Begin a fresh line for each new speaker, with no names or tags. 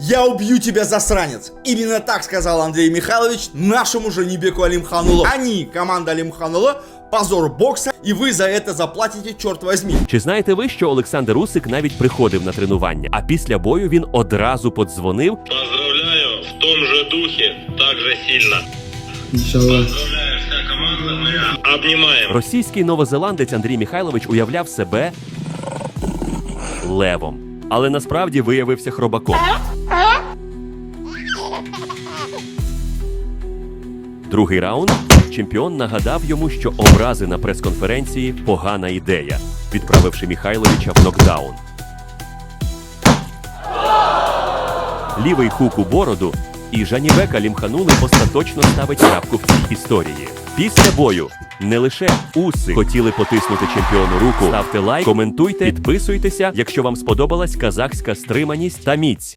Я убью тебя, засранец! Именно так сказал Андрей Михайлович нашему Жанибеку Алимханулу. Они, команда Алимханула, позор бокса, и вы за это заплатите, черт возьми.
Чи знаєте ви, що Олександр Усик навіть приходив на тренування, а після бою він одразу подзвонив
Поздравляю, в том же духе, так же сильно. Поздравляю, вся команда моя. Обнимаем.
Російський новозеландець Андрій Михайлович уявляв себе левом, але насправді виявився хробаком. Другий раунд чемпіон нагадав йому, що образи на прес-конференції погана ідея, відправивши Михайловича в нокдаун. Лівий хук у бороду, і Жанібека Лімханули остаточно ставить крапку в цій історії. Після бою не лише уси хотіли потиснути чемпіону руку. Ставте лайк, коментуйте, підписуйтеся, якщо вам сподобалась казахська стриманість та міць.